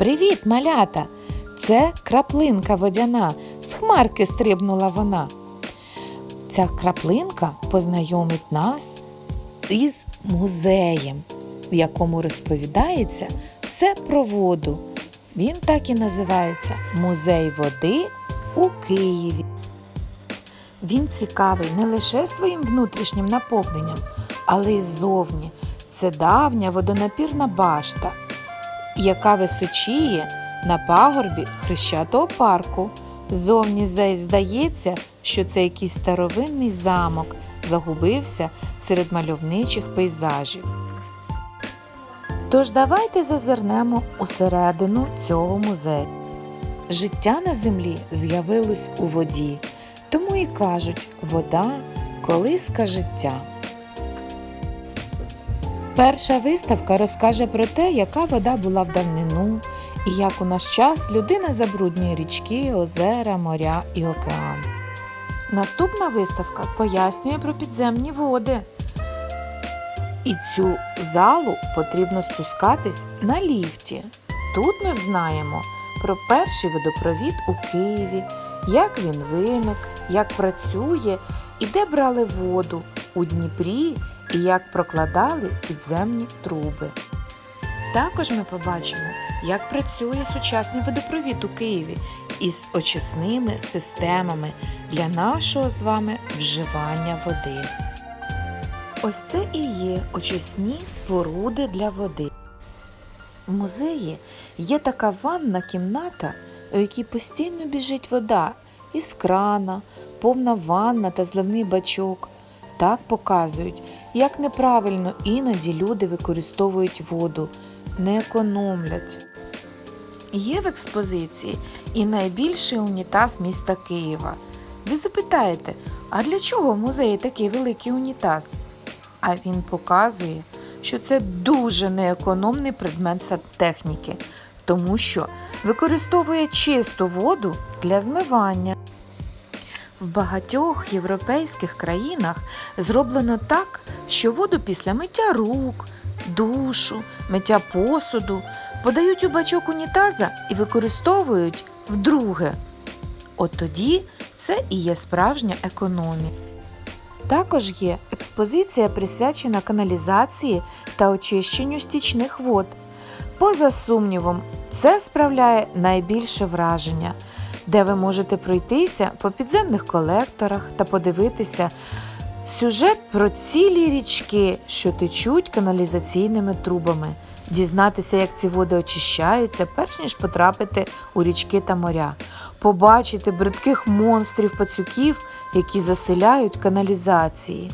Привіт, малята! Це краплинка водяна. З хмарки стрибнула вона. Ця краплинка познайомить нас із музеєм, в якому розповідається все про воду. Він так і називається Музей води у Києві. Він цікавий не лише своїм внутрішнім наповненням, але й ззовні. Це давня водонапірна башта, яка височіє на пагорбі хрещатого парку. Зовні зда- здається, що це якийсь старовинний замок загубився серед мальовничих пейзажів. Тож давайте зазирнемо усередину цього музею. Життя на землі з'явилось у воді, тому і кажуть, вода колиска життя. Перша виставка розкаже про те, яка вода була в давнину і як у наш час людина забруднює річки, озера, моря і океан. Наступна виставка пояснює про підземні води. І цю залу потрібно спускатись на ліфті. Тут ми взнаємо про перший водопровід у Києві, як він виник, як працює і де брали воду у Дніпрі і як прокладали підземні труби. Також ми побачимо, як працює сучасний водопровід у Києві із очисними системами для нашого з вами вживання води. Ось це і є очисні споруди для води. В музеї є така ванна кімната, у якій постійно біжить вода із крана, повна ванна та зливний бачок. Так показують, як неправильно іноді люди використовують воду, не економлять. Є в експозиції і найбільший унітаз міста Києва. Ви запитаєте, а для чого в музеї такий великий унітаз? А він показує, що це дуже неекономний предмет сантехніки, тому що використовує чисту воду для змивання. В багатьох європейських країнах зроблено так, що воду після миття рук, душу, миття посуду подають у бачок унітаза і використовують вдруге. От тоді це і є справжня економія. Також є експозиція, присвячена каналізації та очищенню стічних вод. Поза сумнівом, це справляє найбільше враження, де ви можете пройтися по підземних колекторах та подивитися сюжет про цілі річки, що течуть каналізаційними трубами, дізнатися, як ці води очищаються, перш ніж потрапити у річки та моря, побачити бридких монстрів пацюків, які заселяють каналізації.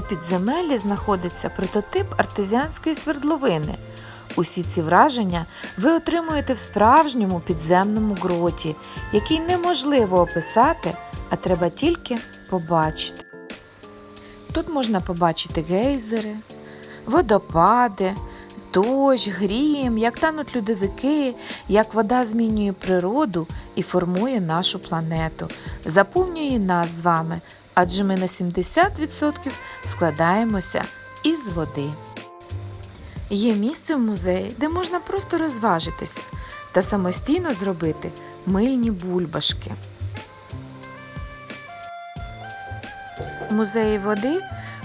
У підземеллі знаходиться прототип артезіанської свердловини. Усі ці враження ви отримуєте в справжньому підземному гроті, який неможливо описати, а треба тільки побачити. Тут можна побачити гейзери, водопади, дощ, грім, як тануть льодовики, як вода змінює природу і формує нашу планету, заповнює нас з вами, адже ми на 70% складаємося із води. Є місце в музеї, де можна просто розважитися та самостійно зробити мильні бульбашки. В музеї води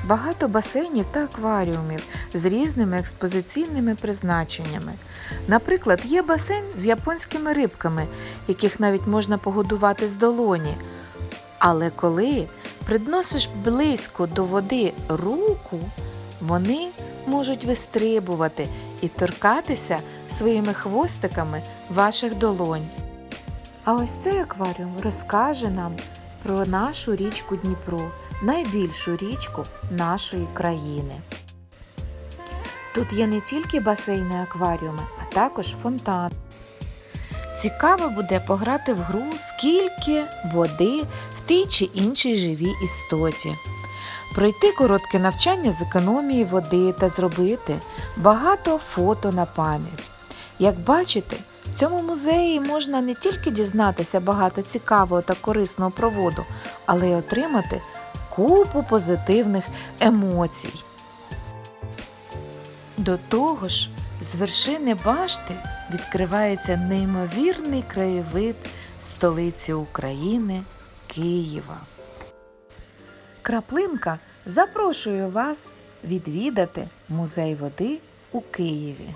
багато басейнів та акваріумів з різними експозиційними призначеннями. Наприклад, є басейн з японськими рибками, яких навіть можна погодувати з долоні. Але коли підносиш близько до води руку, вони можуть вистрибувати і торкатися своїми хвостиками ваших долонь. А ось цей акваріум розкаже нам про нашу річку Дніпро, найбільшу річку нашої країни. Тут є не тільки басейни акваріуми, а також фонтан. Цікаво буде пограти в гру, скільки води в тій чи іншій живій істоті. Пройти коротке навчання з економії води та зробити багато фото на пам'ять. Як бачите, В цьому музеї можна не тільки дізнатися багато цікавого та корисного про воду, але й отримати купу позитивних емоцій. До того ж, з вершини башти відкривається неймовірний краєвид столиці України Києва. Краплинка запрошує вас відвідати музей води у Києві.